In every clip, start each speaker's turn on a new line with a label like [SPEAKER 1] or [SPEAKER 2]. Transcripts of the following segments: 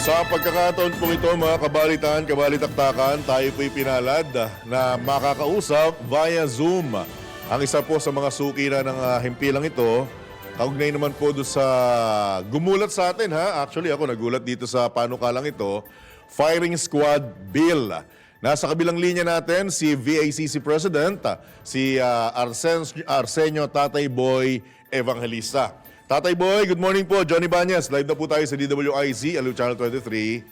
[SPEAKER 1] Sa pagkakataon po ito mga kabalitaan, kabalitaktakan, tayo po'y pinalad na makakausap via Zoom. Ang isa po sa mga sukira ng ah, himpilang ito, kaugnay naman po doon sa gumulat sa atin ha. Actually ako nagulat dito sa panukalang ito, Firing Squad Bill. Nasa kabilang linya natin si VACC President, si ah, Arsen- Arsenio Tatay Boy Evangelista. Tatay Boy, good morning po. Johnny Banyas, live na po tayo sa DWIZ, Aliw Channel 23.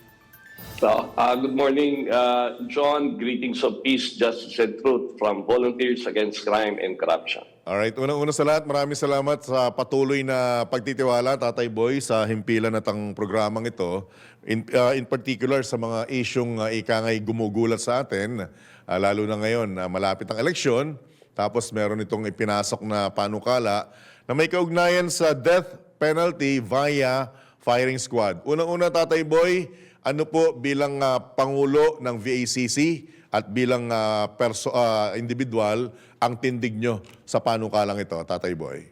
[SPEAKER 2] So, uh, good morning, uh, John. Greetings of peace, justice, and truth from Volunteers Against Crime and Corruption.
[SPEAKER 1] Alright, unang-una sa lahat, maraming salamat sa patuloy na pagtitiwala, Tatay Boy, sa himpilan at ang programang ito. In, uh, in particular sa mga isyong uh, ikangay gumugulat sa atin, uh, lalo na ngayon, na malapit ang eleksyon, tapos meron itong ipinasok na panukala na may kaugnayan sa death penalty via firing squad. Unang-una, Tatay Boy, ano po bilang uh, Pangulo ng VACC at bilang uh, perso- uh, individual ang tindig nyo sa panukalang ito, Tatay Boy?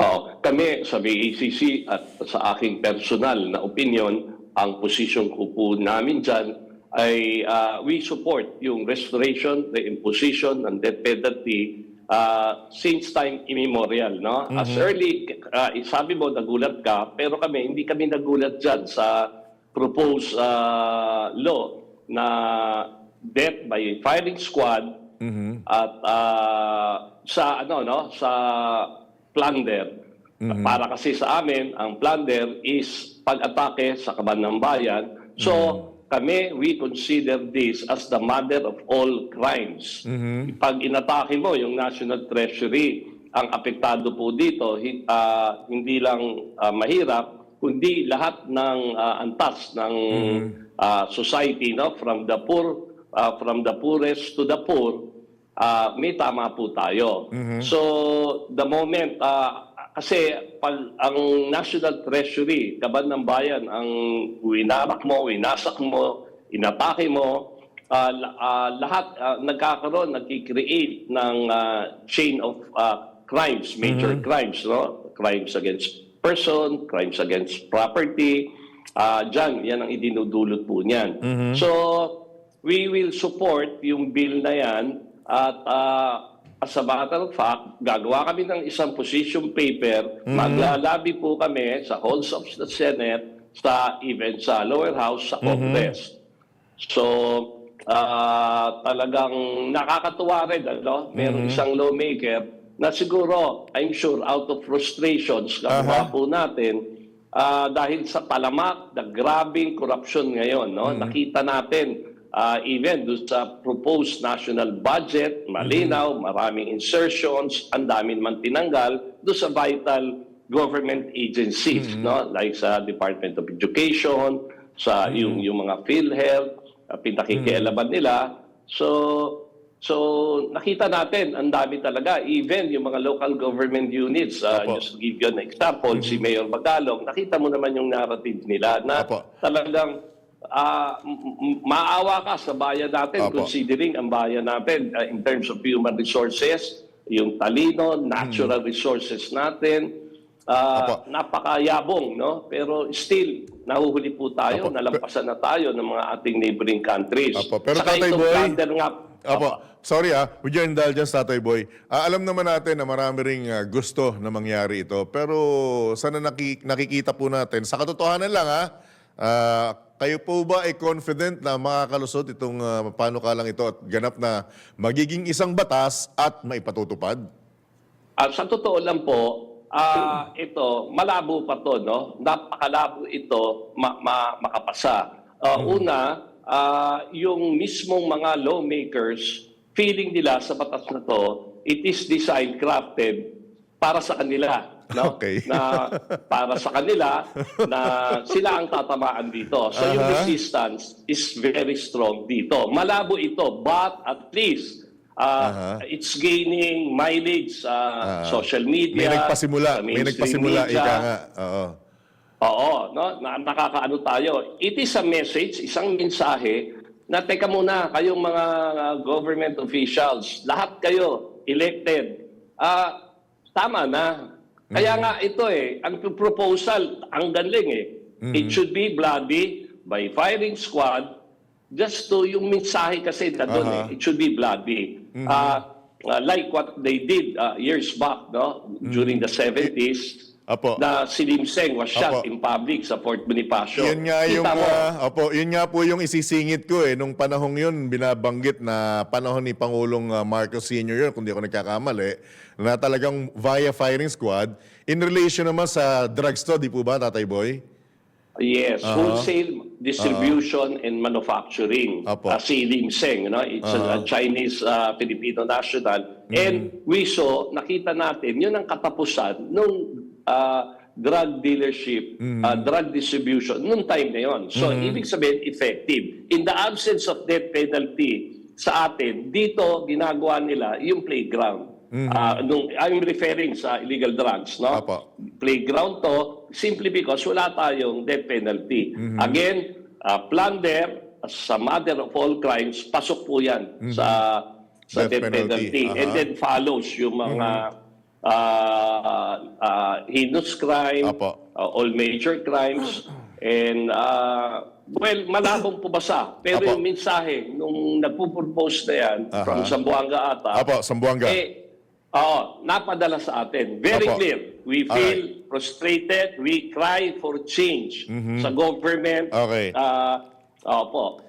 [SPEAKER 2] Oh, kami sa BACC at sa aking personal na opinion, ang posisyon ko po namin dyan ay uh, we support yung restoration, the imposition ng death penalty uh, since time immemorial. No? As early, uh, sabi mo, nagulat ka, pero kami, hindi kami nagulat dyan sa proposed uh, law na death by firing squad at uh, sa ano no? Sa plunder. Para kasi sa amin ang plunder is pag-atake sa kaban ng bayan. So kami we consider this as the mother of all crimes. Pag inatake mo yung national treasury ang apektado po dito ah, hindi lang ah, mahirap kundi lahat ng ah, antas ng ah, society no? From the poor ah, from the poorest to the poor ah, may tama po tayo. So the moment ah, kasi pag ang National Treasury, kaban ng bayan, ang winarak mo, winasak mo, inatake mo, la- ah, lahat ah, nagkakaroon, nagki-create ng ah, chain of ah, crimes, major crimes, no? Crimes against person, crimes against property. Ah, diyan, yan ang idinudulot po niyan. So, we will support yung bill na yan at ah, as a matter of fact, gagawa kami ng isang position paper, maglalabi po kami sa halls of the Senate, sa even sa lower house, sa Congress. So, ah, talagang nakakatuwa rin, ano? Merong isang lawmaker na siguro, I'm sure, out of frustrations, gagawa po natin, ah, dahil sa palamak, na grabing corruption ngayon, no? Nakita natin, ah, even doon sa proposed national budget, malinaw, maraming insertions, ang daming man tinanggal doon sa vital government agencies, no? Like sa Department of Education, sa yung yung mga PhilHealth, uh, pinakikialaman nila. So so nakita natin ang dami talaga even yung mga local government units uh,
[SPEAKER 1] Apo.
[SPEAKER 2] just to give you an example si Mayor Magalong nakita mo naman yung narrative nila na
[SPEAKER 1] Apo.
[SPEAKER 2] talagang m- maawa ka sa bayan natin
[SPEAKER 1] Apo.
[SPEAKER 2] considering ang bayan natin uh, in terms of human resources yung talino natural resources natin
[SPEAKER 1] Apo.
[SPEAKER 2] napakayabong no pero still nahuhuli po tayo
[SPEAKER 1] Apo.
[SPEAKER 2] nalampasan na tayo ng mga ating neighboring countries
[SPEAKER 1] Apo. Pero
[SPEAKER 2] Saka
[SPEAKER 1] Tatay Boy-
[SPEAKER 2] nga
[SPEAKER 1] Apo, sorry ah, with your indulgence, Tatay Boy. Ah, alam naman natin na marami ring ah, gusto na mangyari ito. Pero sana naki- nakikita po natin, sa katotohanan lang ah, ah, kayo po ba ay confident na makakalusot itong uh, panukalang ito at ganap na magiging isang batas at maipatutupad?
[SPEAKER 2] Ah, sa totoo lang po, ah, ito, malabo pa to, no? Napakalabo ito ma- ma- makapasa. Ah, Una, ah, yung mismong mga lawmakers, feeling nila sa batas na to, it is designed, crafted para sa kanila. No?
[SPEAKER 1] Okay.
[SPEAKER 2] na para sa kanila na sila ang tatamaan dito. So yung
[SPEAKER 1] Aha.
[SPEAKER 2] resistance is very strong dito. Malabo ito, but at least uh,
[SPEAKER 1] Aha.
[SPEAKER 2] it's gaining mileage sa
[SPEAKER 1] Ah.
[SPEAKER 2] social
[SPEAKER 1] May
[SPEAKER 2] media.
[SPEAKER 1] nagpasimula,
[SPEAKER 2] sa
[SPEAKER 1] may
[SPEAKER 2] mainstream
[SPEAKER 1] nagpasimula,
[SPEAKER 2] media.
[SPEAKER 1] ika nga. Oo.
[SPEAKER 2] Oo, no? na, nakakaano tayo. It is a message, isang mensahe na teka muna, kayong mga uh, government officials, lahat kayo elected. Ah, tama na. Kaya nga ito eh, ang proposal, ang galing eh. It should be bloody, by firing squad just to yung mensahe kasi na doon
[SPEAKER 1] Aha.
[SPEAKER 2] eh, it should be bloody. Ah, ah, like what they did ah, years back no? During the 70s
[SPEAKER 1] Apo.
[SPEAKER 2] na si Lim Seng was shot
[SPEAKER 1] Apo.
[SPEAKER 2] in public sa Fort Bonifacio.
[SPEAKER 1] Yun nga yung
[SPEAKER 2] mo,
[SPEAKER 1] ah, opo, yun nga po yung isisingit ko eh nung panahong yun binabanggit na panahon ni Pangulong ah, Marcos Sr. yun kung di ako nagkakamali na talagang via firing squad in relation naman sa drugs to, di po ba Tatay Boy?
[SPEAKER 2] Yes, wholesale distribution and manufacturing.
[SPEAKER 1] Apo.
[SPEAKER 2] Uh, si Lim Seng, no? it's a, a Chinese uh, Filipino national. And we saw, nakita natin, yun ang katapusan nung uh, drug dealership, uh, drug distribution, nung time na yun. So, ibig sabihin, effective. In the absence of death penalty sa atin, dito ginagawa nila yung playground. Ah, nung, I'm referring sa illegal drugs, no?
[SPEAKER 1] Apo.
[SPEAKER 2] playground to simply because wala tayong death penalty. Again, uh, plunder as a mother of all crimes, pasok po yan sa sa
[SPEAKER 1] Death
[SPEAKER 2] death,
[SPEAKER 1] penalty.
[SPEAKER 2] penalty. And
[SPEAKER 1] Aha.
[SPEAKER 2] then follows yung mga uh, uh, heinous crime,
[SPEAKER 1] Apo.
[SPEAKER 2] uh, all major crimes, and uh, well, malabong pabasa. Pero
[SPEAKER 1] Apo.
[SPEAKER 2] yung mensahe, nung nagpo-propose na yan,
[SPEAKER 1] Aha.
[SPEAKER 2] from Zamboanga ata,
[SPEAKER 1] Apo, Sambuanga.
[SPEAKER 2] eh, oo, napadala sa atin. Very
[SPEAKER 1] Apo.
[SPEAKER 2] clear. We feel frustrated. We cry for change sa government.
[SPEAKER 1] Mm-hmm. Okay.
[SPEAKER 2] Ah, opo.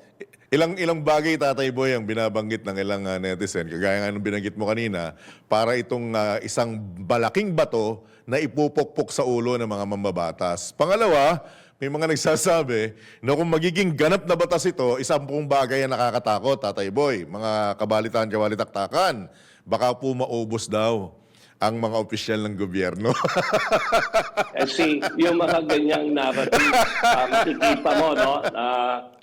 [SPEAKER 1] Ilang ilang bagay Tatay Boy ang binabanggit ng ilang ah, netizen kagaya nung binanggit mo kanina para itong ah, isang balaking bato na ipupukpok sa ulo ng mga mambabatas. Pangalawa, may mga nagsasabi na kung magiging ganap na batas ito, isang pong bagay ang nakakatakot, Tatay Boy. Mga kabalitan, kabalitaktakan, baka po maubos daw ang mga opisyal ng gobyerno.
[SPEAKER 2] Kasi yung mga ganyang narrative, ah, makikita mo, no, na,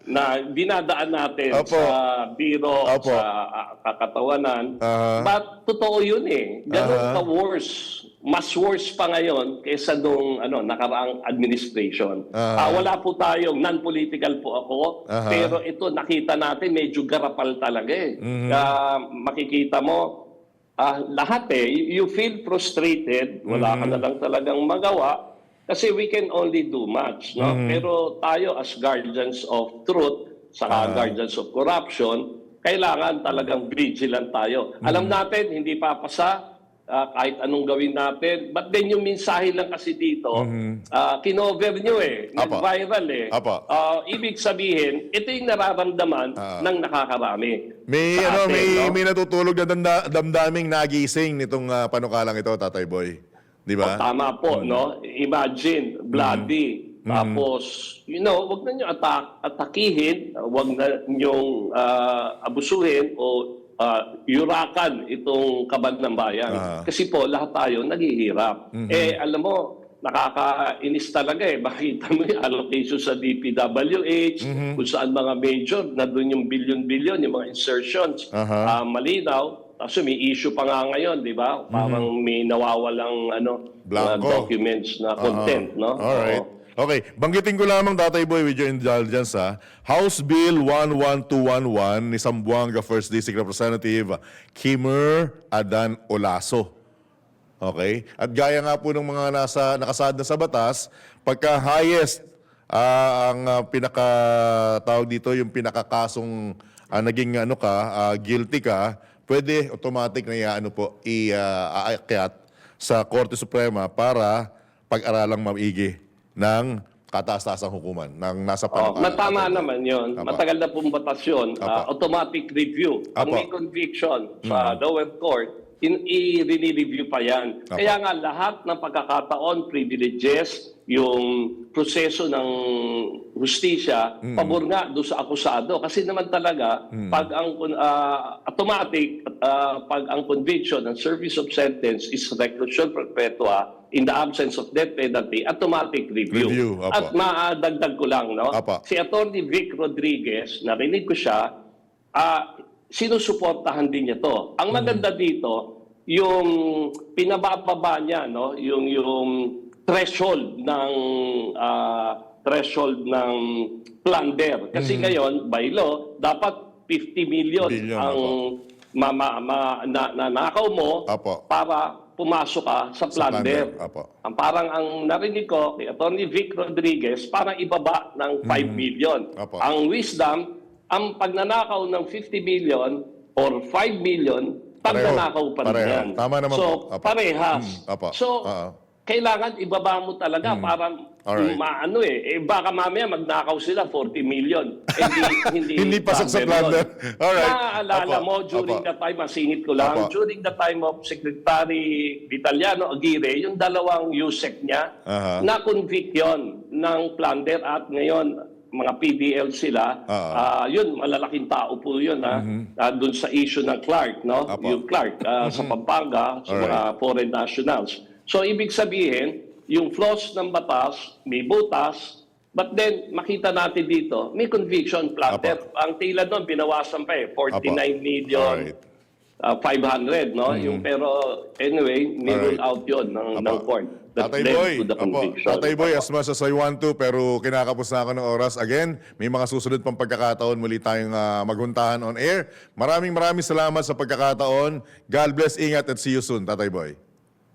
[SPEAKER 2] na dinadaan natin
[SPEAKER 1] Opo.
[SPEAKER 2] sa biro,
[SPEAKER 1] Opo.
[SPEAKER 2] sa ah, kakatawanan.
[SPEAKER 1] Aha.
[SPEAKER 2] But totoo yun eh. Ganun
[SPEAKER 1] Aha.
[SPEAKER 2] ka worse. Mas worse pa ngayon kaysa nung ano, nakaraang administration.
[SPEAKER 1] Aha.
[SPEAKER 2] Ah, wala po tayong non-political po ako.
[SPEAKER 1] Aha.
[SPEAKER 2] Pero ito, nakita natin, medyo garapal talaga eh.
[SPEAKER 1] Mhm.
[SPEAKER 2] Ah, makikita mo, ah, lahat eh, you feel frustrated, wala ka na lang talagang magawa, kasi we can only do much. No? Pero tayo as guardians of truth, saka guardians of corruption, kailangan talagang vigilant tayo. Alam natin, hindi papasa, ah, kahit anong gawin natin. But then yung mensahe lang kasi dito, ah, kinover nyo eh. Nag-viral eh.
[SPEAKER 1] Apo.
[SPEAKER 2] Ah, ibig sabihin, ito yung nararamdaman
[SPEAKER 1] Ah.
[SPEAKER 2] ng nakakarami.
[SPEAKER 1] May
[SPEAKER 2] sa
[SPEAKER 1] ano,
[SPEAKER 2] atin,
[SPEAKER 1] may
[SPEAKER 2] no?
[SPEAKER 1] may natutulog na damda, damdaming nagising nitong ah, panukalang ito, Tatay Boy. 'Di ba?
[SPEAKER 2] Tama po, no? Imagine, bloody. Tapos, you know, wag na nyo atak, atakihin, wag na nyong ah, abusuhin o ah, yurakan itong kaban ng bayan.
[SPEAKER 1] Ah.
[SPEAKER 2] Kasi po, lahat tayo naghihirap. Eh, alam mo, nakakainis talaga eh. Makita mo yung allocation sa DPWH, kung saan mga major, na doon yung billion-billion, yung mga insertions.
[SPEAKER 1] Aha.
[SPEAKER 2] Ah, malinaw. Kaso may issue pa nga ngayon, di ba? Parang may nawawalang ano,
[SPEAKER 1] Blanco.
[SPEAKER 2] documents na content, no?
[SPEAKER 1] Alright.
[SPEAKER 2] Oo.
[SPEAKER 1] Okay, banggitin ko lamang Tatay Boy with your indulgence ha. House Bill 11211 ni Sambuanga First District Representative Kimmer Adan Olaso. Okay? At gaya nga po ng mga nasa nakasaad na sa batas, pagka highest ah, ang ah, pinaka tawag dito yung pinakakasong ah, naging ano ka, ah, guilty ka, pwede automatic na iaano po i-aakyat sa Korte Suprema para pag-aralang maigi ng kataas-taasang hukuman ng nasa
[SPEAKER 2] Oh,
[SPEAKER 1] panukala.
[SPEAKER 2] matama naman yon. Matagal na pong batasyon. Ah,
[SPEAKER 1] Apo.
[SPEAKER 2] automatic review. Pag
[SPEAKER 1] Apo.
[SPEAKER 2] may conviction sa lower court, in, i-review pa yan.
[SPEAKER 1] Apo.
[SPEAKER 2] Kaya nga lahat ng pagkakataon, privileges, yung proseso ng hustisya, pabor nga doon sa akusado. Kasi naman talaga, pag ang ah, automatic, ah, pag ang conviction and service of sentence is reclusion perpetua in the absence of death penalty, automatic review.
[SPEAKER 1] Review.
[SPEAKER 2] At maadagdag ko lang, no?
[SPEAKER 1] Apo.
[SPEAKER 2] Si Atty. Vic Rodriguez, narinig ko siya, ah sinusuportahan din niya to. Ang maganda dito, yung pinabababa niya, no? Yung, yung threshold ng ah, threshold ng plunder. Kasi ngayon, by law, dapat 50 million
[SPEAKER 1] Billion,
[SPEAKER 2] ang ma, ma, ma, na, nanakaw mo
[SPEAKER 1] Apo.
[SPEAKER 2] para pumasok ka sa
[SPEAKER 1] Sa
[SPEAKER 2] plunder. Ang parang ang narinig ko kay Attorney Vic Rodriguez, parang ibaba ng 5 million.
[SPEAKER 1] Mm-hmm. Apo.
[SPEAKER 2] Ang wisdom, ang pagnanakaw ng 50 million or 5 million, pagnanakaw pa rin yan.
[SPEAKER 1] Tama naman
[SPEAKER 2] so,
[SPEAKER 1] po. Apo.
[SPEAKER 2] parehas.
[SPEAKER 1] Mm, apo.
[SPEAKER 2] So,
[SPEAKER 1] Oo.
[SPEAKER 2] Kailangan ibaba mo talaga para
[SPEAKER 1] Alright.
[SPEAKER 2] maano eh. Eh baka mamaya magnakaw sila 40 million. Eh, hindi, hindi,
[SPEAKER 1] Hindi pasok sa
[SPEAKER 2] plunder
[SPEAKER 1] plunder.
[SPEAKER 2] yun.
[SPEAKER 1] Alright.
[SPEAKER 2] Naaalala
[SPEAKER 1] Apo.
[SPEAKER 2] mo during
[SPEAKER 1] Apo.
[SPEAKER 2] the time, masingit ko lang,
[SPEAKER 1] Apo.
[SPEAKER 2] during the time of Secretary Vitaliano Aguirre, yung dalawang USEC niya,
[SPEAKER 1] Aha.
[SPEAKER 2] na-convict yun ng plunder at ngayon, mga PDL sila.
[SPEAKER 1] Mm-hmm.
[SPEAKER 2] ah, yun, malalaking tao po yun, ha, Ah, dun sa issue ng Clark, no?
[SPEAKER 1] Apo.
[SPEAKER 2] Yung Clark ah, sa Pampanga, sa mga foreign nationals. So, ibig sabihin, yung flaws ng batas, may butas, but then, makita natin dito, may conviction plunder. Ang tila doon, binawasan pa eh, 49 million,
[SPEAKER 1] Alright.
[SPEAKER 2] ah, 500, no? Yung, pero, anyway, may rule out yun ng, ng
[SPEAKER 1] Apo.
[SPEAKER 2] court.
[SPEAKER 1] Tatay Boy, apo. Tatay Boy, as much as I want to, pero kinakapos na ako ng oras. Again, may mga susunod pang pagkakataon muli tayong ah, maghuntahan on air. Maraming maraming salamat sa pagkakataon. God bless, ingat, at see you soon, Tatay Boy.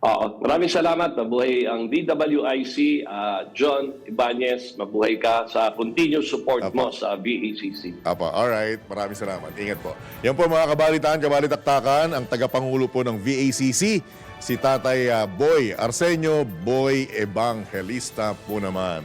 [SPEAKER 2] Oo. Maraming salamat. Mabuhay ang DWIC, ah, John Ibanez. Mabuhay ka sa continuous support mo sa BACC.
[SPEAKER 1] Apa, alright. Maraming salamat. Ingat po. Yan po mga kabalitaan, kabalitaktakan, ang tagapangulo po ng VACC, si Tatay ah, Boy Arsenio Boy Evangelista po naman.